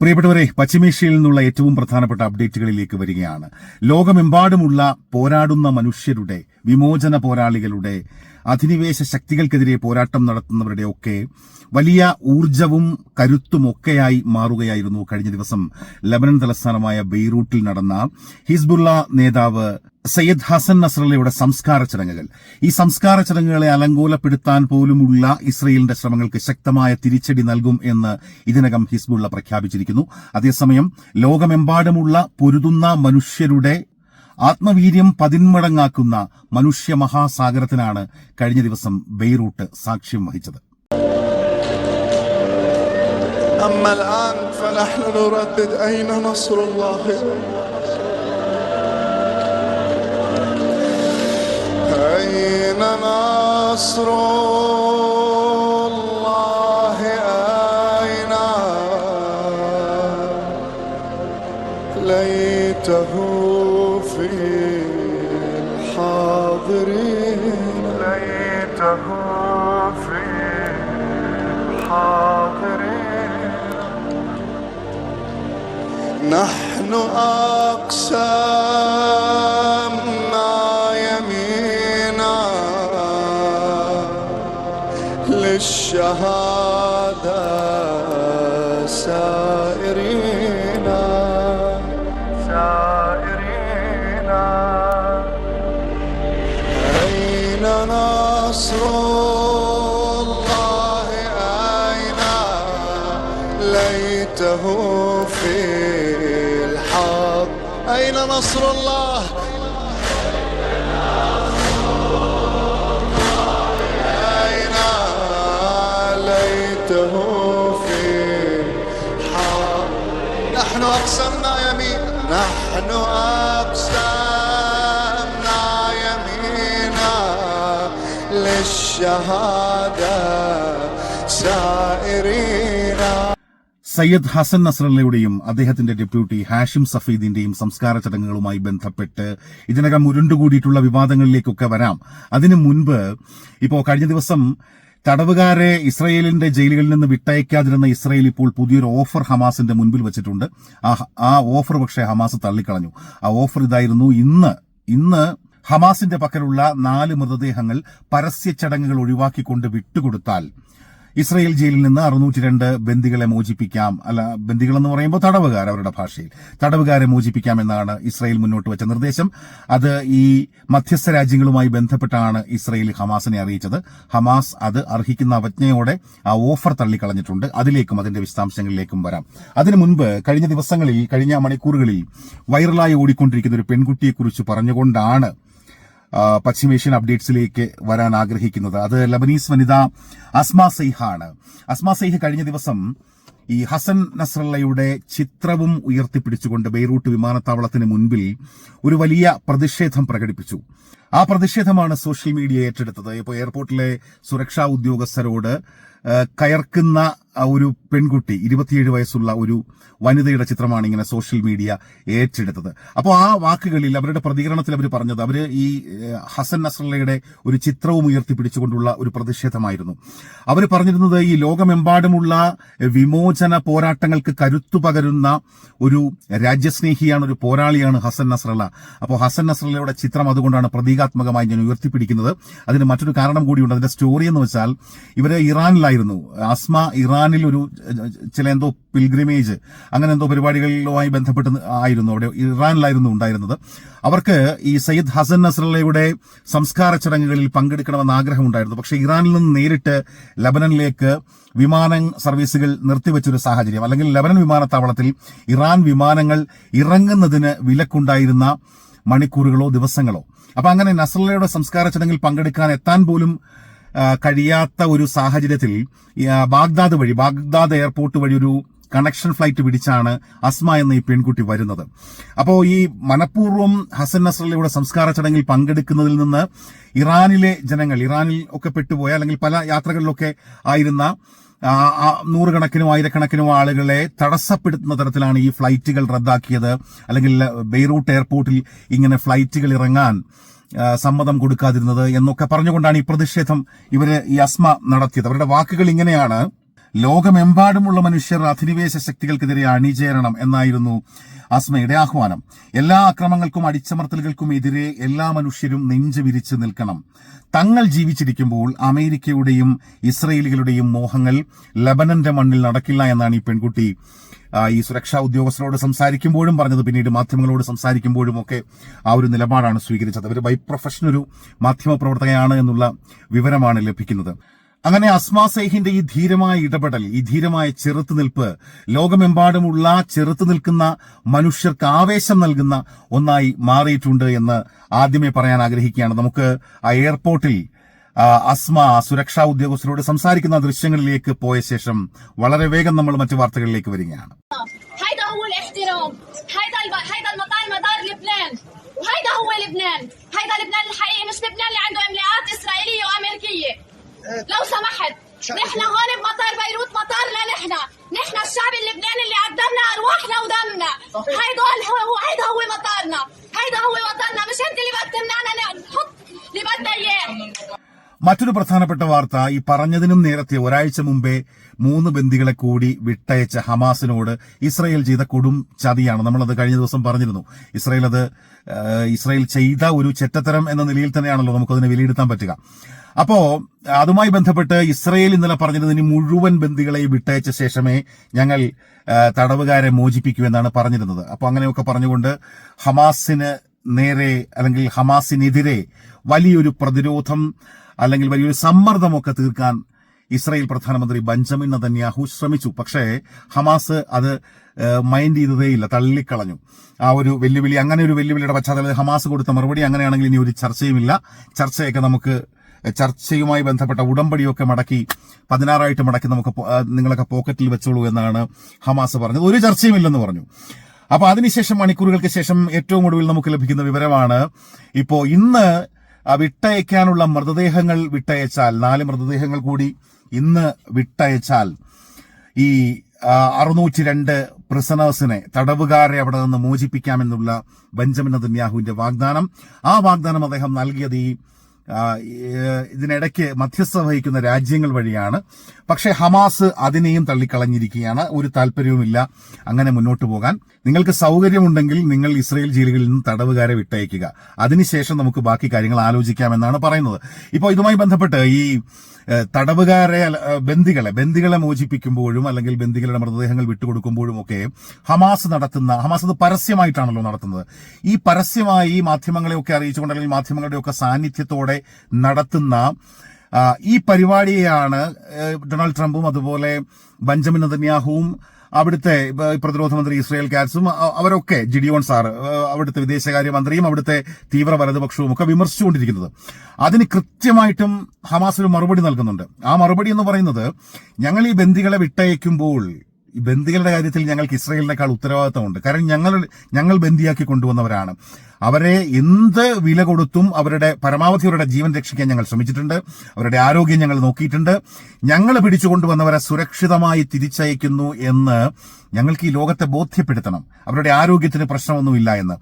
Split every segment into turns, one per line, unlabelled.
പ്രിയപ്പെട്ടവരെ പശ്ചിമേഷ്യയിൽ നിന്നുള്ള ഏറ്റവും പ്രധാനപ്പെട്ട അപ്ഡേറ്റുകളിലേക്ക് വരികയാണ്. ലോകമെമ്പാടുമുള്ള പോരാടുന്ന മനുഷ്യരുടെ വിമോചന പോരാളികളുടെ അധിനിവേശ ശക്തികൾക്കെതിരെ പോരാട്ടം നടത്തുന്നവരുടെ ഒക്കെ വലിയ ഊർജവും കരുത്തും ഒക്കെയായി മാറുകയായിരുന്നു കഴിഞ്ഞ ദിവസം ലബനൻ തലസ്ഥാനമായ ബെയ്റൂട്ടിൽ നടന്ന ഹിസ്ബുള്ള നേതാവ് സയ്യദ് ഹസൻ നസ്രല്ലയുടെ സംസ്കാര ചടങ്ങുകൾ. ഈ സംസ്കാര ചടങ്ങുകളെ അലങ്കോലപ്പെടുത്താൻ പോലുമുള്ള ഇസ്രയേലിന്റെ ശ്രമങ്ങൾക്ക് ശക്തമായ തിരിച്ചടി നൽകും എന്ന് ഇതിനകം ഹിസ്ബുള്ള പ്രഖ്യാപിച്ചിരിക്കുന്നു. അതേസമയം ലോകമെമ്പാടുമുള്ള പൊരുതുന്ന മനുഷ്യരുടെ ആത്മവീര്യം പതിന്മടങ്ങാക്കുന്ന മനുഷ്യ മഹാസാഗരത്തിനാണ് കഴിഞ്ഞ ദിവസം ബെയ്റൂട്ട് സാക്ഷ്യം വഹിച്ചത്
أما الآن فنحن نردد أين نصر الله أين نصر الله ليته في الحاضرين. نحن يمينا للشهادة. ليته في الحق. أين نصر الله؟ أين ليته في الحق؟ نحن أقسمنا يمين نحن أقسمنا يمينا للشهادة سائرين.
സയ്യദ് ഹസൻ നസ്രല്ലയുടെയും അദ്ദേഹത്തിന്റെ ഡെപ്യൂട്ടി ഹാഷിം സഫീദിന്റെയും സംസ്കാര ചടങ്ങുകളുമായി ബന്ധപ്പെട്ട് ഇതിനകം ഉരുണ്ടുകൂടിയിട്ടുള്ള വിവാദങ്ങളിലേക്കൊക്കെ വരാം. അതിനു മുൻപ് ഇപ്പോൾ കഴിഞ്ഞ ദിവസം തടവുകാരെ ഇസ്രയേലിന്റെ ജയിലുകളിൽ നിന്ന് വിട്ടയക്കാതിരുന്ന ഇസ്രയേൽ ഇപ്പോൾ പുതിയൊരു ഓഫർ ഹമാസിന്റെ മുൻപിൽ വെച്ചിട്ടുണ്ട്. ആ ഓഫർ പക്ഷേ ഹമാസ് തള്ളിക്കളഞ്ഞു. ആ ഓഫർ ഇതായിരുന്നു ഇന്ന്. ഇന്ന് ഹമാസിന്റെ പക്കലുള്ള നാല് മൃതദേഹങ്ങൾ പരസ്യ ചടങ്ങുകൾ ഒഴിവാക്കിക്കൊണ്ട് വിട്ടുകൊടുത്താൽ ഇസ്രയേൽ ജയിലിൽ നിന്ന് അറുന്നൂറ്റി രണ്ട് ബന്ദികളെ മോചിപ്പിക്കാം. അല്ല ബന്ദികളെന്ന് പറയുമ്പോൾ തടവുകാർ അവരുടെ ഭാഷയിൽ. തടവുകാരെ മോചിപ്പിക്കാം എന്നാണ് ഇസ്രയേൽ മുന്നോട്ട് വെച്ച നിർദ്ദേശം. അത് ഈ മധ്യസ്ഥ രാജ്യങ്ങളുമായി ബന്ധപ്പെട്ടാണ് ഇസ്രയേൽ ഹമാസിനെ അറിയിച്ചത്. ഹമാസ് അത് അർഹിക്കുന്ന അവജ്ഞയോടെ ആ ഓഫർ തള്ളിക്കളഞ്ഞിട്ടുണ്ട്. അതിലേക്കും അതിന്റെ വിശദാംശങ്ങളിലേക്കും വരാം. അതിനു മുൻപ് കഴിഞ്ഞ ദിവസങ്ങളിൽ കഴിഞ്ഞ മണിക്കൂറുകളിൽ വൈറലായി ഓടിക്കൊണ്ടിരിക്കുന്ന ഒരു പെൺകുട്ടിയെക്കുറിച്ച് പറഞ്ഞുകൊണ്ടാണ് പശ്ചിമേഷ്യൻ അപ്ഡേറ്റ്സിലേക്ക് വരാൻ ആഗ്രഹിക്കുന്നത്. അത് ലബനീസ് വനിത അസ്മ ആണ്. അസ്മ സെയ്ഹ് കഴിഞ്ഞ ദിവസം ഈ ഹസൻ നസ്രല്ലയുടെ ചിത്രവും ഉയർത്തിപ്പിടിച്ചുകൊണ്ട് ബെയ്റൂട്ട് വിമാനത്താവളത്തിന് മുൻപിൽ ഒരു വലിയ പ്രതിഷേധം പ്രകടിപ്പിച്ചു. ആ പ്രതിഷേധമാണ് സോഷ്യൽ മീഡിയ ഏറ്റെടുത്തത്. ഇപ്പോൾ എയർപോർട്ടിലെ സുരക്ഷാ ഉദ്യോഗസ്ഥരോട് കയർക്കുന്ന ഒരു പെൺകുട്ടി ഇരുപത്തിയേഴ് വയസ്സുള്ള ഒരു വനിതയുടെ ചിത്രമാണ് ഇങ്ങനെ സോഷ്യൽ മീഡിയ ഏറ്റെടുത്തത്. അപ്പോൾ ആ വാക്കുകളിൽ അവരുടെ പ്രതികരണത്തിൽ അവർ പറഞ്ഞത് അവർ ഈ ഹസൻ നസ്രല്ലയുടെ ഒരു ചിത്രവും ഉയർത്തിപ്പിടിച്ചുകൊണ്ടുള്ള ഒരു പ്രതിഷേധമായിരുന്നു. അവർ പറഞ്ഞിരുന്നത് ഈ ലോകമെമ്പാടുമുള്ള വിമോചന പോരാട്ടങ്ങൾക്ക് കരുത്തു പകരുന്ന ഒരു രാജ്യസ്നേഹിയാണ് ഒരു പോരാളിയാണ് ഹസൻ നസ്രല്ല. അപ്പോൾ ഹസൻ നസ്രല്ലയുടെ ചിത്രം അതുകൊണ്ടാണ് പ്രതീകാത്മകമായി ഞാൻ ഉയർത്തിപ്പിടിക്കുന്നത്. അതിന് മറ്റൊരു കാരണം കൂടിയുണ്ട്. അതിന്റെ സ്റ്റോറി എന്ന് വെച്ചാൽ ഇവർ ഇറാനിലായിരുന്നു അസ്മ ഇറാനിൽ ഒരു ചില എന്തോ പിൽഗ്രിമേജ് അങ്ങനെ എന്തോ പരിപാടികളുമായി ബന്ധപ്പെട്ട് ആയിരുന്നു. അവിടെ ഇറാനിലായിരുന്നു ഉണ്ടായിരുന്നത്. അവർക്ക് ഈ സയ്യിദ് ഹസൻ നസ്രല്ലയുടെ സംസ്കാര ചടങ്ങുകളിൽ പങ്കെടുക്കണമെന്ന് ആഗ്രഹമുണ്ടായിരുന്നു. പക്ഷേ ഇറാനിൽ നിന്ന് നേരിട്ട് ലബനനിലേക്ക് വിമാന സർവീസുകൾ നിർത്തിവെച്ചൊരു സാഹചര്യം. അല്ലെങ്കിൽ ലബനൻ വിമാനത്താവളത്തിൽ ഇറാൻ വിമാനങ്ങൾ ഇറങ്ങുന്നതിന് വിലക്കുണ്ടായിരുന്ന മണിക്കൂറുകളോ ദിവസങ്ങളോ. അപ്പൊ അങ്ങനെ നസ്രല്ലയുടെ സംസ്കാര ചടങ്ങിൽ പങ്കെടുക്കാൻ എത്താൻ പോലും കഴിയാത്ത ഒരു സാഹചര്യത്തിൽ ബാഗ്ദാദ് വഴി ബാഗ്ദാദ് എയർപോർട്ട് വഴി ഒരു കണക്ഷൻ ഫ്ലൈറ്റ് പിടിച്ചാണ് അസ്മ എന്ന ഈ പെൺകുട്ടി വരുന്നത്. അപ്പോൾ ഈ മനഃപൂർവം ഹസൻ നസ്രലയുടെ സംസ്കാര ചടങ്ങിൽ പങ്കെടുക്കുന്നതിൽ നിന്ന് ഇറാനിലെ ജനങ്ങൾ ഇറാനിൽ ഒക്കെ പെട്ടുപോയ അല്ലെങ്കിൽ പല യാത്രകളിലൊക്കെ ആയിരുന്ന നൂറുകണക്കിനും ആയിരക്കണക്കിനും ആളുകളെ തടസ്സപ്പെടുത്തുന്ന തരത്തിലാണ് ഈ ഫ്ലൈറ്റുകൾ റദ്ദാക്കിയത്. അല്ലെങ്കിൽ ബെയ്റൂട്ട് എയർപോർട്ടിൽ ഇങ്ങനെ ഫ്ലൈറ്റുകൾ ഇറങ്ങാൻ സമ്മതം കൊടുക്കാതിരുന്നത് എന്നൊക്കെ പറഞ്ഞുകൊണ്ടാണ് ഈ പ്രതിഷേധം ഇവർ ഈ അസ്മ നടത്തിയത്. അവരുടെ വാക്കുകൾ ഇങ്ങനെയാണ്. ലോകമെമ്പാടുമുള്ള മനുഷ്യർ അധിനിവേശ ശക്തികൾക്കെതിരെ അണിചേരണം എന്നായിരുന്നു അസ്മയുടെ ആഹ്വാനം. എല്ലാ അക്രമങ്ങൾക്കും അടിച്ചമർത്തലുകൾക്കും എതിരെ എല്ലാ മനുഷ്യരും നെഞ്ചു വിരിച്ച് നിൽക്കണം. തങ്ങൾ ജീവിച്ചിരിക്കുമ്പോൾ അമേരിക്കയുടെയും ഇസ്രയേലികളുടെയും മോഹങ്ങൾ ലബനന്റെ മണ്ണിൽ നടക്കില്ല എന്നാണ് ഈ പെൺകുട്ടി. ഈ സുരക്ഷാ ഉദ്യോഗസ്ഥരോട് സംസാരിക്കുമ്പോഴും പറഞ്ഞത് പിന്നീട് മാധ്യമങ്ങളോട് സംസാരിക്കുമ്പോഴും ഒക്കെ ആ ഒരു നിലപാടാണ് സ്വീകരിച്ചത്. അവർ ബൈ ഒരു മാധ്യമ പ്രവർത്തകയാണ് എന്നുള്ള വിവരമാണ് ലഭിക്കുന്നത്. അങ്ങനെ അസ്മാ സൈഹിന്റെ ഈ ധീരമായ ഇടപെടൽ ഈ ധീരമായ ചെറുത്തുനിൽപ്പ് ലോകമെമ്പാടുമുള്ള ചെറുത്തു നിൽക്കുന്ന മനുഷ്യർക്ക് ആവേശം നൽകുന്ന ഒന്നായി മാറിയിട്ടുണ്ട് എന്ന് ആദ്യമേ പറയാൻ ആഗ്രഹിക്കുകയാണ് നമുക്ക് ആ എയർപോർട്ടിൽ ആ, അസ്മ സുരക്ഷാ ഉദ്യോഗസ്ഥരോട് സംസാരിക്കുന്ന ദൃശ്യങ്ങളിലേക്ക് പോയ ശേഷം വളരെ വേഗം നമ്മൾ മറ്റു വാർത്തകളിലേക്ക് വരികയാണ്
هيدا هو الاحترام هيدا الب... هيدا المطار مدار لبنان وهيدا هو لبنان هيدا لبنان الحقيقي مش لبنان اللي عنده املاءات اسرائيليه وامريكيه لو سمحت نحن هون بمطار بيروت مطارنا نحن نحن الشعب اللبناني اللي قدمنا ارواحنا ودمنا هيدا هو هو هيدا هو مطارنا هيدا هو وطننا مش انت اللي بدك تمنعنا نحط اللي بدنا اياه
മറ്റൊരു പ്രധാനപ്പെട്ട വാർത്ത ഈ പറഞ്ഞതിനും നേരത്തെ ഒരാഴ്ച മുമ്പേ മൂന്ന് ബന്ദികളെ കൂടി വിട്ടയച്ച ഹമാസിനോട് ഇസ്രായേൽ ചെയ്ത കൊടും ചതിയാണ് നമ്മളത് കഴിഞ്ഞ ദിവസം പറഞ്ഞിരുന്നു ഇസ്രായേൽ അത് ആ, ഇസ്രായേൽ ചെയ്ത ഒരു ചെറ്റത്തരം എന്ന നിലയിൽ തന്നെയാണല്ലോ നമുക്കതിനെ വിലയിരുത്താൻ പറ്റുക അപ്പോ അതുമായി ബന്ധപ്പെട്ട് ഇസ്രയേൽ ഇന്നലെ പറഞ്ഞിരുന്നതിന് മുഴുവൻ ബന്ധികളെ വിട്ടയച്ച ശേഷമേ ഞങ്ങൾ തടവുകാരെ മോചിപ്പിക്കൂ എന്നാണ് പറഞ്ഞിരുന്നത്. അപ്പൊ അങ്ങനെയൊക്കെ പറഞ്ഞുകൊണ്ട് ഹമാസിന് നേരെ അല്ലെങ്കിൽ ഹമാസിനെതിരെ വലിയൊരു പ്രതിരോധം അല്ലെങ്കിൽ വലിയൊരു സമ്മർദ്ദമൊക്കെ തീർക്കാൻ ഇസ്രായേൽ പ്രധാനമന്ത്രി ബഞ്ചമിൻ നതന്യാഹു ശ്രമിച്ചു. പക്ഷേ ഹമാസ് അത് മൈൻഡ് ചെയ്തതേയില്ല തള്ളിക്കളഞ്ഞു. ആ ഒരു വെല്ലുവിളി അങ്ങനെ ഒരു വെല്ലുവിളിയുടെ പശ്ചാത്തലത്തിൽ ഹമാസ് കൊടുത്ത മറുപടി അങ്ങനെയാണെങ്കിൽ ഇനി ഒരു ചർച്ചയുമില്ല. ചർച്ചയൊക്കെ നമുക്ക് ചർച്ചയുമായി ബന്ധപ്പെട്ട ഉടമ്പടിയൊക്കെ മടക്കി പതിനാറായിട്ട് മടക്കി നമുക്ക് നിങ്ങളൊക്കെ പോക്കറ്റിൽ വെച്ചോളൂ എന്നാണ് ഹമാസ് പറഞ്ഞത്. ഒരു ചർച്ചയുമില്ലെന്ന് പറഞ്ഞു. അപ്പൊ അതിനുശേഷം മണിക്കൂറുകൾക്ക് ശേഷം ഏറ്റവും ഒടുവിൽ നമുക്ക് ലഭിക്കുന്ന വിവരമാണ് ഇപ്പോ ഇന്ന് വിട്ടയക്കാനുള്ള മൃതദേഹങ്ങൾ വിട്ടയച്ചാൽ നാല് മൃതദേഹങ്ങൾ കൂടി ഇന്ന് വിട്ടയച്ചാൽ ഈ അറുന്നൂറ്റി രണ്ട് പ്രിസണേഴ്സിനെ തടവുകാരെ അവിടെ നിന്ന് മോചിപ്പിക്കാമെന്നുള്ള ബെഞ്ചമിൻ നദന്യാഹുവിന്റെ വാഗ്ദാനം. ആ വാഗ്ദാനം അദ്ദേഹം നൽകിയത് ഈ ഇതിനിടയ്ക്ക് മധ്യസ്ഥ വഹിക്കുന്ന രാജ്യങ്ങൾ വഴിയാണ്. പക്ഷേ ഹമാസ് അതിനെയും തള്ളിക്കളഞ്ഞിരിക്കുകയാണ്. ഒരു താല്പര്യവുമില്ല അങ്ങനെ മുന്നോട്ട് പോകാൻ. നിങ്ങൾക്ക് സൗകര്യമുണ്ടെങ്കിൽ നിങ്ങൾ ഇസ്രയേൽ ജയിലുകളിൽ നിന്ന് തടവുകാരെ വിട്ടയക്കുക. അതിനുശേഷം നമുക്ക് ബാക്കി കാര്യങ്ങൾ ആലോചിക്കാമെന്നാണ് പറയുന്നത്. ഇപ്പോൾ ഇതുമായി ബന്ധപ്പെട്ട് ഈ തടവുകാരെ ബന്ദികളെ ബന്ദികളെ മോചിപ്പിക്കുമ്പോഴും അല്ലെങ്കിൽ ബന്ദികളുടെ മൃതദേഹങ്ങൾ വിട്ടുകൊടുക്കുമ്പോഴും ഒക്കെ ഹമാസ് നടത്തുന്ന ഹമാസ് അത് പരസ്യമായിട്ടാണല്ലോ നടത്തുന്നത്. ഈ പരസ്യമായി മാധ്യമങ്ങളെയൊക്കെ അറിയിച്ചുകൊണ്ട് അല്ലെങ്കിൽ മാധ്യമങ്ങളുടെയൊക്കെ സാന്നിധ്യത്തോടെ നടത്തുന്ന ഈ പരിപാടിയെയാണ് ഡൊണാൾഡ് ട്രംപും അതുപോലെ ബഞ്ചമിൻ നതന്യാഹുവും അവിടുത്തെ പ്രതിരോധ മന്ത്രി ഇസ്രയേൽ കാറ്റ്സും അവരൊക്കെ ജിഡിയോൺ സാർ അവിടുത്തെ വിദേശകാര്യമന്ത്രിയും അവിടുത്തെ തീവ്ര വലതുപക്ഷവും ഒക്കെ വിമർശിച്ചുകൊണ്ടിരിക്കുന്നത്. അതിന് കൃത്യമായിട്ടും ഹമാസ് ഒരു മറുപടി നൽകുന്നുണ്ട്. ആ മറുപടി എന്ന് പറയുന്നത് ഞങ്ങൾ ഈ ബന്ദികളെ വിട്ടയക്കുമ്പോൾ ബന്ദികളുടെ കാര്യത്തിൽ ഞങ്ങൾക്ക് ഇസ്രയേലിനേക്കാൾ ഉത്തരവാദിത്തമുണ്ട്. കാരണം ഞങ്ങൾ ഞങ്ങൾ ബന്ദിയാക്കി കൊണ്ടുവന്നവരാണ്. അവരെ എന്ത് വില കൊടുത്തും അവരുടെ പരമാവധി അവരുടെ ജീവൻ രക്ഷിക്കാൻ ഞങ്ങൾ ശ്രമിച്ചിട്ടുണ്ട്. അവരുടെ ആരോഗ്യം ഞങ്ങൾ നോക്കിയിട്ടുണ്ട്. ഞങ്ങൾ പിടിച്ചുകൊണ്ടുവന്നവരെ സുരക്ഷിതമായി തിരിച്ചയക്കുന്നു എന്ന് ഞങ്ങൾക്ക് ഈ ലോകത്തെ ബോധ്യപ്പെടുത്തണം. അവരുടെ ആരോഗ്യത്തിന് പ്രശ്നമൊന്നുമില്ല എന്ന്.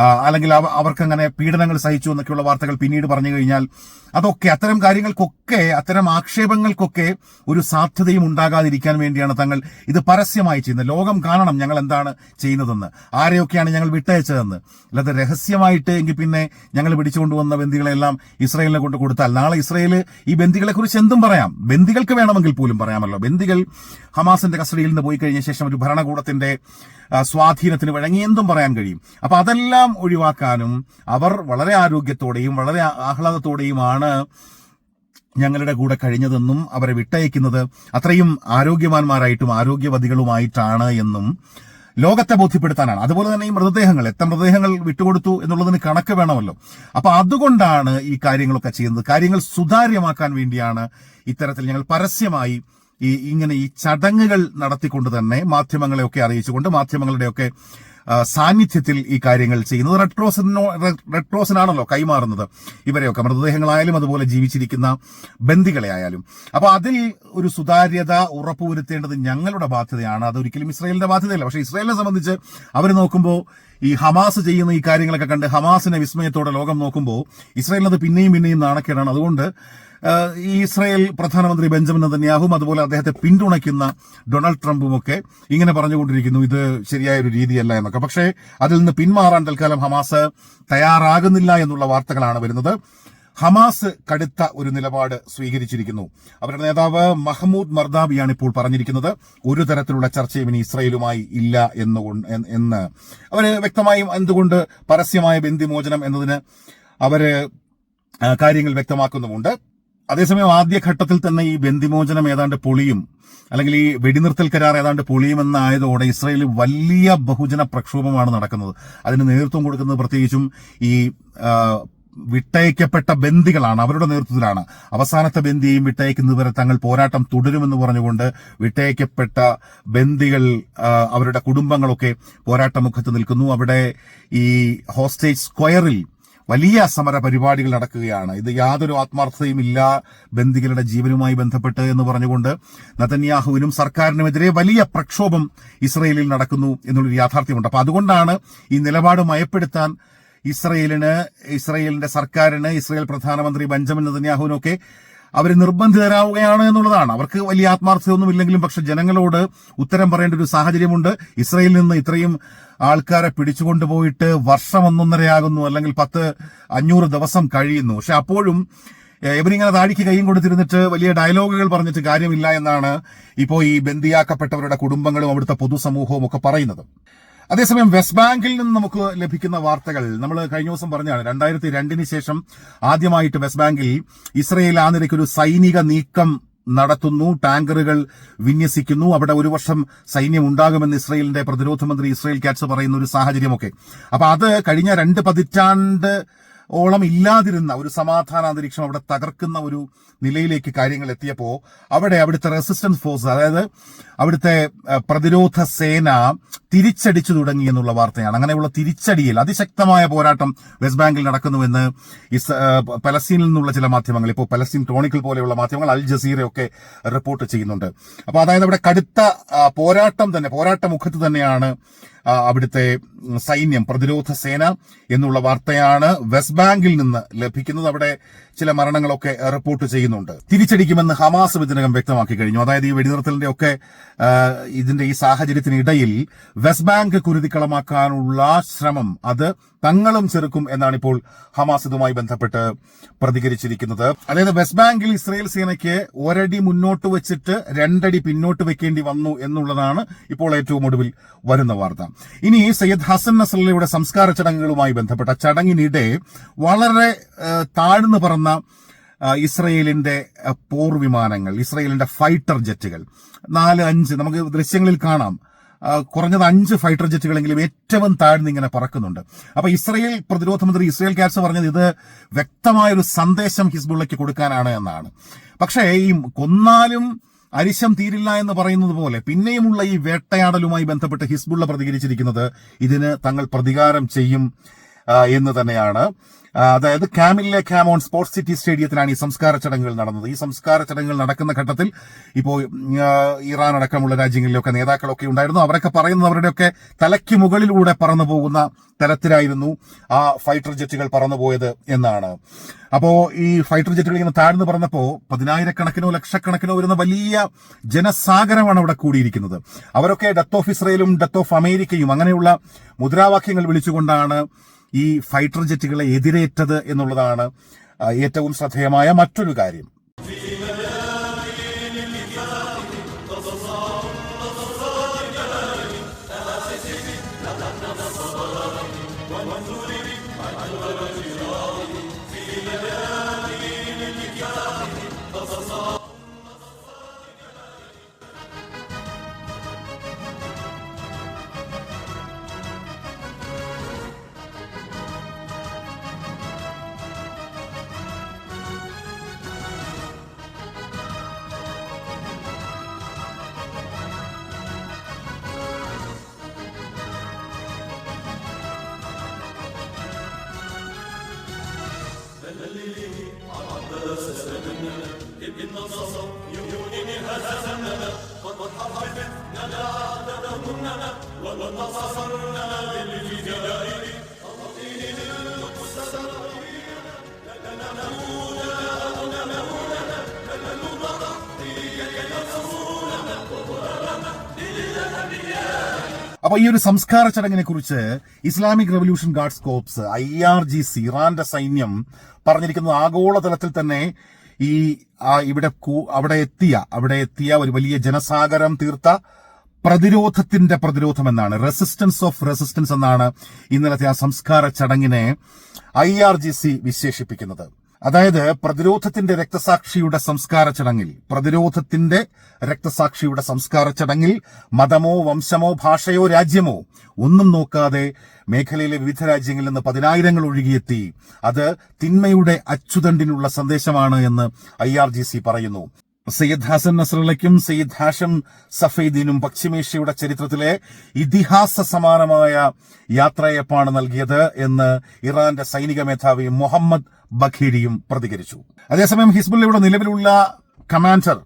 അല്ലെങ്കിൽ അവർക്ക് അവർക്കങ്ങനെ പീഡനങ്ങൾ സഹിച്ചു എന്നൊക്കെയുള്ള വാർത്തകൾ പിന്നീട് പറഞ്ഞു കഴിഞ്ഞാൽ അതൊക്കെ അത്തരം കാര്യങ്ങൾക്കൊക്കെ അത്തരം ആക്ഷേപങ്ങൾക്കൊക്കെ ഒരു സാധ്യതയും ഉണ്ടാകാതിരിക്കാൻ വേണ്ടിയാണ് തങ്ങൾ ഇത് പരസ്യമായി ചെയ്യുന്നത്. ലോകം കാണണം ഞങ്ങൾ എന്താണ് ചെയ്യുന്നതെന്ന്. ആരെയൊക്കെയാണ് ഞങ്ങൾ വിട്ടയച്ചതെന്ന്. അല്ലാതെ രഹസ്യമായിട്ട് എങ്കിൽ പിന്നെ ഞങ്ങൾ പിടിച്ചുകൊണ്ടുവന്ന ബന്ദികളെല്ലാം ഇസ്രയേലിനെ കൊണ്ട് കൊടുത്താൽ നാളെ ഇസ്രായേൽ ഈ ബന്ദികളെ കുറിച്ച് എന്തും പറയാം. ബന്ദികൾക്ക് വേണമെങ്കിൽ പോലും പറയാമല്ലോ. ബന്ദികൾ ഹമാസിന്റെ കസ്റ്റഡിയിൽ നിന്ന് പോയി കഴിഞ്ഞ ശേഷം ഒരു ഭരണകൂടത്തിന്റെ സ്വാധീനത്തിന് വഴങ്ങി എന്തും പറയാൻ കഴിയും. അപ്പൊ അതെല്ലാം ഒഴിവാക്കാനും അവർ വളരെ ആരോഗ്യത്തോടെയും വളരെ ആഹ്ലാദത്തോടെയുമാണ് ഞങ്ങളുടെ കൂടെ കഴിഞ്ഞതെന്നും അവരെ വിട്ടയക്കുന്നത്. അത്രയും ആരോഗ്യവാന്മാരായിട്ടും ആരോഗ്യവതികളുമായിട്ടാണ് എന്നും ലോകത്തെ ബോധ്യപ്പെടുത്താനാണ്. അതുപോലെ തന്നെ ഈ മൃതദേഹങ്ങൾ എത്ര മൃതദേഹങ്ങൾ വിട്ടുകൊടുത്തു എന്നുള്ളതിന് കണക്ക് വേണമല്ലോ. അപ്പൊ അതുകൊണ്ടാണ് ഈ കാര്യങ്ങളൊക്കെ ചെയ്യുന്നത്. കാര്യങ്ങൾ സുതാര്യമാക്കാൻ വേണ്ടിയാണ് ഇത്തരത്തിൽ ഞങ്ങൾ പരസ്യമായി ഈ ഇങ്ങനെ ഈ ചടങ്ങുകൾ നടത്തിക്കൊണ്ട് തന്നെ മാധ്യമങ്ങളെയൊക്കെ അറിയിച്ചുകൊണ്ട് മാധ്യമങ്ങളുടെയൊക്കെ സാന്നിധ്യത്തിൽ ഈ കാര്യങ്ങൾ ചെയ്യുന്നത്. റെഡ് ക്രോസിനോ റെഡ് ക്രോസിനാണല്ലോ കൈമാറുന്നത്. ഇവരെയൊക്കെ മൃതദേഹങ്ങളായാലും അതുപോലെ ജീവിച്ചിരിക്കുന്ന ബന്ദികളെ ആയാലും. അപ്പൊ അതിൽ ഒരു സുതാര്യത ഉറപ്പുവരുത്തേണ്ടത് ഞങ്ങളുടെ ബാധ്യതയാണ്. അതൊരിക്കലും ഇസ്രായേലിന്റെ ബാധ്യതയല്ല. പക്ഷേ ഇസ്രായേലിനെ സംബന്ധിച്ച് അവർ നോക്കുമ്പോൾ ഈ ഹമാസ് ചെയ്യുന്ന ഈ കാര്യങ്ങളൊക്കെ കണ്ട് ഹമാസിനെ വിസ്മയത്തോടെ ലോകം നോക്കുമ്പോൾ ഇസ്രായേലിന് അത് പിന്നെയും പിന്നെയും നാണക്കേടാണ്. അതുകൊണ്ട് ഈ ഇസ്രായേൽ പ്രധാനമന്ത്രി ബെഞ്ചമിൻ നദന്യാഹും അതുപോലെ അദ്ദേഹത്തെ പിന്തുണയ്ക്കുന്ന ഡൊണാൾഡ് ട്രംപും ഒക്കെ ഇങ്ങനെ പറഞ്ഞുകൊണ്ടിരിക്കുന്നു ഇത് ശരിയായ ഒരു രീതിയല്ല എന്നൊക്കെ. പക്ഷേ അതിൽ നിന്ന് പിന്മാറാൻ തൽക്കാലം ഹമാസ് തയ്യാറാകുന്നില്ല എന്നുള്ള വാർത്തകളാണ് വരുന്നത്. ഹമാസ് കടുത്ത ഒരു നിലപാട് സ്വീകരിച്ചിരിക്കുന്നു. അവരുടെ നേതാവ് മഹ്മൂദ് മർദാബിയാണ് ഇപ്പോൾ പറഞ്ഞിരിക്കുന്നത് ഒരു തരത്തിലുള്ള ചർച്ചയും ഇനി ഇസ്രയേലുമായി ഇല്ല എന്ന് അവർ വ്യക്തമായും എന്തുകൊണ്ട് പരസ്യമായ ബന്ധിമോചനം എന്നതിന് അവർ കാര്യങ്ങൾ വ്യക്തമാക്കുന്നുമുണ്ട്. അതേസമയം ആദ്യഘട്ടത്തിൽ തന്നെ ഈ ബന്ധിമോചനം ഏതാണ്ട് പൊളിയും അല്ലെങ്കിൽ ഈ വെടിനിർത്തൽ കരാർ ഏതാണ്ട് പൊളിയുമെന്നായതോടെ ഇസ്രയേലിൽ വലിയ ബഹുജന പ്രക്ഷോഭമാണ് നടക്കുന്നത്. അതിന് നേതൃത്വം കൊടുക്കുന്നത് പ്രത്യേകിച്ചും ഈ വിട്ടയക്കപ്പെട്ട ബന്ദികളാണ് അവരുടെ നേതൃത്വത്തിലാണ്. അവസാനത്തെ ബന്ദിയെയും വിട്ടയക്കുന്നതുവരെ തങ്ങൾ പോരാട്ടം തുടരുമെന്ന് പറഞ്ഞുകൊണ്ട് വിട്ടയക്കപ്പെട്ട ബന്ദികൾ അവരുടെ കുടുംബങ്ങളൊക്കെ പോരാട്ടമുഖത്ത് നിൽക്കുന്നു. അവിടെ ഈ ഹോസ്റ്റേജ് സ്ക്വയറിൽ വലിയ സമര പരിപാടികൾ നടക്കുകയാണ്. ഇത് യാതൊരു ആത്മാർത്ഥതയും ഇല്ല ബന്ദികളുടെ ജീവനുമായി ബന്ധപ്പെട്ട് എന്ന് പറഞ്ഞുകൊണ്ട് നതന്യാഹുവിനും സർക്കാരിനുമെതിരെ വലിയ പ്രക്ഷോഭം ഇസ്രയേലിൽ നടക്കുന്നു എന്നുള്ളൊരു യാഥാർത്ഥ്യമുണ്ട്. അപ്പൊ അതുകൊണ്ടാണ് ഈ നിലപാട് മയപ്പെടുത്താൻ ഇസ്രയേലിന് ഇസ്രയേലിന്റെ സർക്കാരിന് ഇസ്രയേൽ പ്രധാനമന്ത്രി ബെഞ്ചമിൻ നെതന്യാഹുവിനൊക്കെ അവർ നിർബന്ധിതരാവുകയാണ് എന്നുള്ളതാണ്. അവർക്ക് വലിയ ആത്മാർത്ഥതയൊന്നും ഇല്ലെങ്കിലും പക്ഷെ ജനങ്ങളോട് ഉത്തരം പറയേണ്ട ഒരു സാഹചര്യമുണ്ട്. ഇസ്രയേലിൽ നിന്ന് ഇത്രയും ആൾക്കാരെ പിടിച്ചുകൊണ്ടുപോയിട്ട് വർഷം ഒന്നൊന്നരയാകുന്നു അല്ലെങ്കിൽ പത്ത് അഞ്ഞൂറ് ദിവസം കഴിയുന്നു. പക്ഷെ അപ്പോഴും ഇവരിങ്ങനെ താടിക്ക് കൈയും കൊടുത്തിരുന്നിട്ട് വലിയ ഡയലോഗുകൾ പറഞ്ഞിട്ട് കാര്യമില്ല എന്നാണ് ഇപ്പോൾ ഈ ബന്ദിയാക്കപ്പെട്ടവരുടെ കുടുംബങ്ങളും അവിടുത്തെ പൊതുസമൂഹവും ഒക്കെ പറയുന്നത്. അതേസമയം വെസ്റ്റ് ബാങ്കിൽ നിന്ന് നമുക്ക് ലഭിക്കുന്ന വാർത്തകൾ. നമ്മൾ കഴിഞ്ഞ ദിവസം പറഞ്ഞാണ് രണ്ടായിരത്തി രണ്ടിന് ശേഷം ആദ്യമായിട്ട് വെസ്റ്റ് ബാങ്കിൽ ഇസ്രയേൽ ആ നിലയ്ക്ക് ഒരു സൈനിക നീക്കം നടത്തുന്നു ടാങ്കറുകൾ വിന്യസിക്കുന്നു. അവിടെ ഒരു വർഷം സൈന്യം ഉണ്ടാകുമെന്ന് ഇസ്രയേലിന്റെ പ്രതിരോധ മന്ത്രി ഇസ്രയേൽ കാറ്റ്സ് പറയുന്ന ഒരു സാഹചര്യമൊക്കെ. അപ്പൊ അത് കഴിഞ്ഞ രണ്ട് പതിറ്റാണ്ട് ഓളം ഇല്ലാതിരുന്ന ഒരു സമാധാന അന്തരീക്ഷം അവിടെ തകർക്കുന്ന ഒരു നിലയിലേക്ക് കാര്യങ്ങൾ എത്തിയപ്പോൾ അവിടെ അവിടുത്തെ റെസിസ്റ്റൻസ് ഫോഴ്സ് അതായത് അവിടുത്തെ പ്രതിരോധ സേന തിരിച്ചടിച്ചു തുടങ്ങി എന്നുള്ള വാർത്തയാണ്. അങ്ങനെയുള്ള തിരിച്ചടിയിൽ അതിശക്തമായ പോരാട്ടം വെസ്റ്റ് ബാങ്കിൽ നടക്കുന്നുവെന്ന് പലസ്തീനിൽ നിന്നുള്ള ചില മാധ്യമങ്ങൾ ഇപ്പോൾ പലസ്തീൻ ക്രോണിക്കിൾ പോലെയുള്ള മാധ്യമങ്ങൾ അൽ ജസീറയൊക്കെ റിപ്പോർട്ട് ചെയ്യുന്നുണ്ട്. അപ്പോൾ അതായത് അവിടെ കടുത്ത പോരാട്ടം തന്നെ പോരാട്ട മുഖത്ത് തന്നെയാണ് അവിടുത്തെ സൈന്യം പ്രതിരോധ സേന എന്നുള്ള വാർത്തയാണ് വെസ്റ്റ് ബാങ്കിൽ നിന്ന് ലഭിക്കുന്നത്. അവിടെ ചില മരണങ്ങളൊക്കെ റിപ്പോർട്ട് ചെയ്യുന്നുണ്ട്. തിരിച്ചടിക്കുമെന്ന് ഹമാസ് ഇതിനകം വ്യക്തമാക്കി കഴിഞ്ഞു. അതായത് ഈ വെടിനിർത്തലിന്റെ ഒക്കെ ഇതിന്റെ ഈ സാഹചര്യത്തിനിടയിൽ വെസ്റ്റ് ബാങ്ക് കുരുതിക്കളമാക്കാനുള്ള ശ്രമം അത് തങ്ങളും ചെറുക്കും എന്നാണ് ഇപ്പോൾ ഹമാസ് ഇതുമായി ബന്ധപ്പെട്ട് പ്രതികരിച്ചിരിക്കുന്നത്. അതായത് വെസ്റ്റ് ബാങ്കിൽ ഇസ്രയേൽ സേനയ്ക്ക് ഒരടി മുന്നോട്ട് വെച്ചിട്ട് രണ്ടടി പിന്നോട്ട് വെക്കേണ്ടി വന്നു എന്നുള്ളതാണ് ഇപ്പോൾ ഏറ്റവും ഒടുവിൽ വരുന്ന വാർത്ത. ഇനി സയ്യദ് ഹസൻ നസ്രല്ലയുടെ സംസ്കാര ചടങ്ങുകളുമായി ബന്ധപ്പെട്ട ചടങ്ങിനിടെ വളരെ താഴ്ന്നു പറന്ന ഇസ്രയേലിന്റെ പോർ വിമാനങ്ങൾ ഇസ്രയേലിന്റെ ഫൈറ്റർ ജെറ്റുകൾ. നാല് അഞ്ച് നമുക്ക് ദൃശ്യങ്ങളിൽ കാണാം. കുറഞ്ഞത് അഞ്ച് ഫൈറ്റർ ജെറ്റുകളെങ്കിലും ഏറ്റവും താഴ്ന്ന് ഇങ്ങനെ പറക്കുന്നുണ്ട്. അപ്പൊ ഇസ്രയേൽ പ്രതിരോധ മന്ത്രി ഇസ്രയേൽ കാറ്റ്സ് പറഞ്ഞത് ഇത് വ്യക്തമായൊരു സന്ദേശം ഹിസ്ബുള്ളയ്ക്ക് കൊടുക്കാനാണ് എന്നാണ്. പക്ഷേ ഈ കൊന്നാലും അരിശം തീരില്ല എന്ന് പറയുന്നത് പോലെ പിന്നെയുമുള്ള ഈ വേട്ടയാടലുമായി ബന്ധപ്പെട്ട് ഹിസ്ബുള്ള പ്രതികരിച്ചിരിക്കുന്നത് ഇതിന് തങ്ങൾ പ്രതികാരം ചെയ്യും എന്ന് തന്നെയാണ്. അതായത് കാമിലെ കാമോൺ സ്പോർട്സ് സിറ്റി സ്റ്റേഡിയത്തിലാണ് ഈ സംസ്കാര ചടങ്ങുകൾ നടന്നത്. ഈ സംസ്കാര ചടങ്ങുകൾ നടക്കുന്ന ഘട്ടത്തിൽ ഇപ്പോൾ ഇറാൻ അടക്കമുള്ള രാജ്യങ്ങളിലൊക്കെ നേതാക്കളൊക്കെ ഉണ്ടായിരുന്നു. അവരൊക്കെ പറയുന്നത് അവരുടെയൊക്കെ തലയ്ക്ക് മുകളിലൂടെ പറന്നു പോകുന്ന തരത്തിലായിരുന്നു ആ ഫൈറ്റർ ജെറ്റുകൾ പറന്നു പോയത് എന്നാണ്. അപ്പോൾ ഈ ഫൈറ്റർ ജെറ്റുകൾ ഇങ്ങനെ താഴ്ന്നു പറഞ്ഞപ്പോൾ പതിനായിരക്കണക്കിനോ ലക്ഷക്കണക്കിനോ വരുന്ന വലിയ ജനസാഗരമാണ് അവിടെ കൂടിയിരിക്കുന്നത്. അവരൊക്കെ ഡെത്ത് ഓഫ് ഇസ്രയേലും ഡെത്ത് ഓഫ് അമേരിക്കയും അങ്ങനെയുള്ള മുദ്രാവാക്യങ്ങൾ വിളിച്ചുകൊണ്ടാണ് ഈ ഫൈറ്റർ ജെറ്റുകളെ എതിരേറ്റത് എന്നുള്ളതാണ് ഏറ്റവും ശ്രദ്ധേയമായ മറ്റൊരു കാര്യം. അപ്പൊ ഈ ഒരു സംസ്കാര ചടങ്ങിനെ കുറിച്ച് Islamic revolution guards corps I R G C ഇറാന്റെ സൈന്യം പറഞ്ഞിരിക്കുന്നത് ആഗോളതലത്തിൽ തന്നെ ഈ ആ, ഇവിടെ അവിടെ എത്തിയ അവിടെ എത്തിയ ഒരു വലിയ ജനസാഗരം തീർത്ത പ്രതിരോധത്തിന്റെ പ്രതിരോധം എന്നാണ് റെസിസ്റ്റൻസ് ഓഫ് റെസിസ്റ്റൻസ് എന്നാണ് ഇന്നലത്തെ ആ സംസ്കാര ചടങ്ങിനെ ഐ ആർ ജി സി വിശേഷിപ്പിക്കുന്നത്. അതായത് പ്രതിരോധത്തിന്റെ രക്തസാക്ഷിയുടെ സംസ്കാര ചടങ്ങിൽ പ്രതിരോധത്തിന്റെ രക്തസാക്ഷിയുടെ സംസ്കാര ചടങ്ങിൽ മതമോ വംശമോ ഭാഷയോ രാജ്യമോ ഒന്നും നോക്കാതെ മേഖലയിലെ വിവിധ രാജ്യങ്ങളിൽ നിന്ന് പതിനായിരങ്ങൾ ഒഴുകിയെത്തി. അത് തിന്മയുടെ അച്ചുതണ്ടിനുള്ള സന്ദേശമാണ് എന്ന് ഐ ആർ ജി സി പറയുന്നു. സയ്യിദ് ഹസൻ നസ്രല്ലയ്ക്കും സയ്യിദ് ഹാഷം സഫീദിനും പശ്ചിമേഷ്യയുടെ ചരിത്രത്തിലെ ഇതിഹാസ സമാനമായ യാത്രയപ്പാണ് നൽകിയത് എന്ന് ഇറാന്റെ സൈനിക മേധാവി മുഹമ്മദ് ബഖീരിയും പ്രതികരിച്ചു. അതേസമയം ഹിസ്ബുള്ളയുടെ നിലവിലുള്ള കമാൻഡർ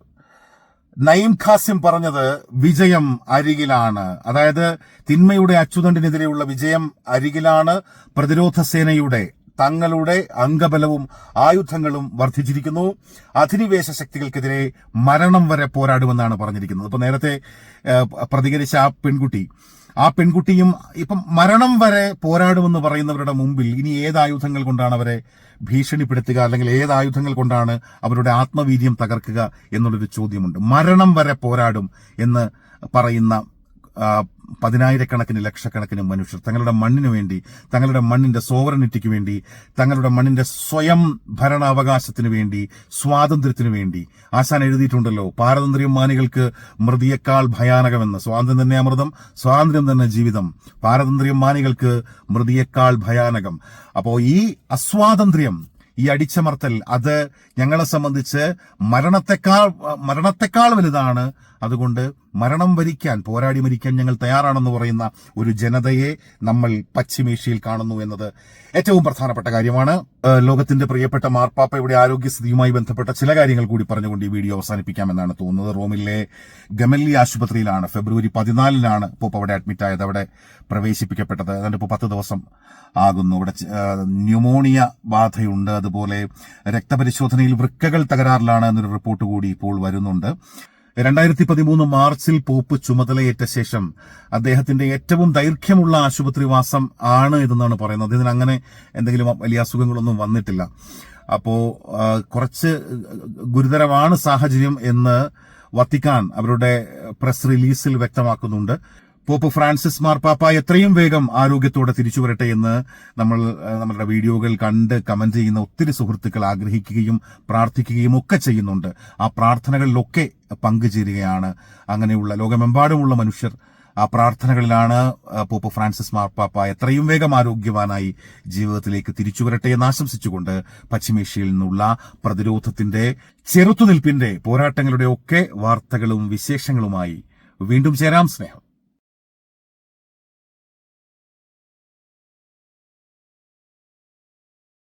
നയിം ഖാസിം പറഞ്ഞത് വിജയം അരികിലാണ്. അതായത് തിന്മയുടെ അച്ചുതണ്ടിനെതിരെയുള്ള വിജയം അരികിലാണ് പ്രതിരോധ സേനയുടെ തങ്ങളുടെ അംഗബലവും ആയുധങ്ങളും വർദ്ധിച്ചിരിക്കുന്നു. അധിനിവേശ ശക്തികൾക്കെതിരെ മരണം വരെ പോരാടുമെന്നാണ് പറഞ്ഞിരിക്കുന്നത്. ഇപ്പൊ നേരത്തെ പ്രതികരിച്ച ആ പെൺകുട്ടി ആ പെൺകുട്ടിയും ഇപ്പം മരണം വരെ പോരാടുമെന്ന് പറയുന്നവരുടെ മുമ്പിൽ ഇനി ഏത് ആയുധങ്ങൾ കൊണ്ടാണ് അവരെ ഭീഷണിപ്പെടുത്തുക? അല്ലെങ്കിൽ ഏത് ആയുധങ്ങൾ കൊണ്ടാണ് അവരുടെ ആത്മവീര്യം തകർക്കുക എന്നുള്ളൊരു ചോദ്യമുണ്ട്. മരണം വരെ പോരാടും എന്ന് പറയുന്ന പതിനായിരക്കണക്കിന് ലക്ഷക്കണക്കിന് മനുഷ്യർ തങ്ങളുടെ മണ്ണിനു വേണ്ടി തങ്ങളുടെ മണ്ണിന്റെ സോവറനിറ്റിക്ക് വേണ്ടി തങ്ങളുടെ മണ്ണിന്റെ സ്വയം ഭരണാവകാശത്തിന് വേണ്ടി സ്വാതന്ത്ര്യത്തിനു വേണ്ടി. ആശാൻ എഴുതിയിട്ടുണ്ടല്ലോ പാരതന്ത്ര്യം മാനികൾക്ക് മൃതിയേക്കാൾ ഭയാനകമെന്ന്. സ്വാതന്ത്ര്യം തന്നെ അമൃതം സ്വാതന്ത്ര്യം തന്നെ ജീവിതം. പാരതന്ത്ര്യം മാനികൾക്ക് മൃതിയേക്കാൾ ഭയാനകം. അപ്പോ ഈ അസ്വാതന്ത്ര്യം ഈ അടിച്ചമർത്തൽ അത് ഞങ്ങളെ സംബന്ധിച്ച് മരണത്തെക്കാൾ മരണത്തെക്കാൾ വലുതാണ് അതുകൊണ്ട് മരണം വരിക്കാൻ പോരാടി മരിക്കാൻ ഞങ്ങൾ തയ്യാറാണെന്ന് പറയുന്ന ഒരു ജനതയെ നമ്മൾ പശ്ചിമേഷ്യയിൽ കാണുന്നു എന്നത് ഏറ്റവും പ്രധാനപ്പെട്ട കാര്യമാണ്. ലോകത്തിന്റെ പ്രിയപ്പെട്ട മാർപ്പാപ്പയുടെ ആരോഗ്യസ്ഥിതിയുമായി ബന്ധപ്പെട്ട ചില കാര്യങ്ങൾ കൂടി പറഞ്ഞുകൊണ്ട് ഈ വീഡിയോ അവസാനിപ്പിക്കാമെന്നാണ് തോന്നുന്നത്. റോമിലെ ഗമല്ലി ആശുപത്രിയിലാണ് ഫെബ്രുവരി പതിനാലിനാണ് പോപ്പ് അവിടെ അഡ്മിറ്റ് ആയത്. അവിടെ പ്രവേശിപ്പിക്കപ്പെട്ടത്. അതുകൊണ്ട് ഇപ്പോൾ പത്ത് ദിവസം ആകുന്നു. ഇവിടെ ന്യൂമോണിയ ബാധയുണ്ട്. അതുപോലെ രക്തപരിശോധനയിൽ വൃക്കകൾ തകരാറിലാണ് എന്നൊരു റിപ്പോർട്ട് കൂടി ഇപ്പോൾ വരുന്നുണ്ട്. രണ്ടായിരത്തി പതിമൂന്ന് മാർച്ചിൽ പോപ്പ് ചുമതലയേറ്റ ശേഷം അദ്ദേഹത്തിന്റെ ഏറ്റവും ദൈർഘ്യമുള്ള ആശുപത്രിവാസം ആണ് ഇതെന്നാണ് പറയുന്നത്. ഇതിന് അങ്ങനെ എന്തെങ്കിലും വലിയ അസുഖങ്ങളൊന്നും വന്നിട്ടില്ല. അപ്പോൾ കുറച്ച് ഗുരുതരമാണ് സാഹചര്യം എന്ന് വത്തിക്കാൻ അവരുടെ പ്രസ് റിലീസിൽ വ്യക്തമാക്കുന്നുണ്ട്. പോപ്പ് ഫ്രാൻസിസ് മാർപ്പാപ്പ എത്രയും വേഗം ആരോഗ്യത്തോടെ തിരിച്ചു വരട്ടെ എന്ന് നമ്മൾ നമ്മുടെ വീഡിയോകൾ കണ്ട് കമന്റ് ചെയ്യുന്ന ഒത്തിരി സുഹൃത്തുക്കൾ ആഗ്രഹിക്കുകയും പ്രാർത്ഥിക്കുകയും ഒക്കെ ചെയ്യുന്നുണ്ട്. ആ പ്രാർത്ഥനകളിലൊക്കെ പങ്കുചേരുകയാണ്. അങ്ങനെയുള്ള ലോകമെമ്പാടുമുള്ള മനുഷ്യർ ആ പ്രാർത്ഥനകളിലാണ് പോപ്പ് ഫ്രാൻസിസ് മാർപ്പാപ്പ എത്രയും വേഗം ആരോഗ്യവാനായി ജീവിതത്തിലേക്ക് തിരിച്ചു വരട്ടെ എന്ന് ആശംസിച്ചുകൊണ്ട് പശ്ചിമേഷ്യയിൽ നിന്നുള്ള പ്രതിരോധത്തിന്റെ ചെറുത്തുനിൽപ്പിന്റെ പോരാട്ടങ്ങളുടെ ഒക്കെ വാർത്തകളും വിശേഷങ്ങളുമായി വീണ്ടും ചേരാം സ്നേഹം.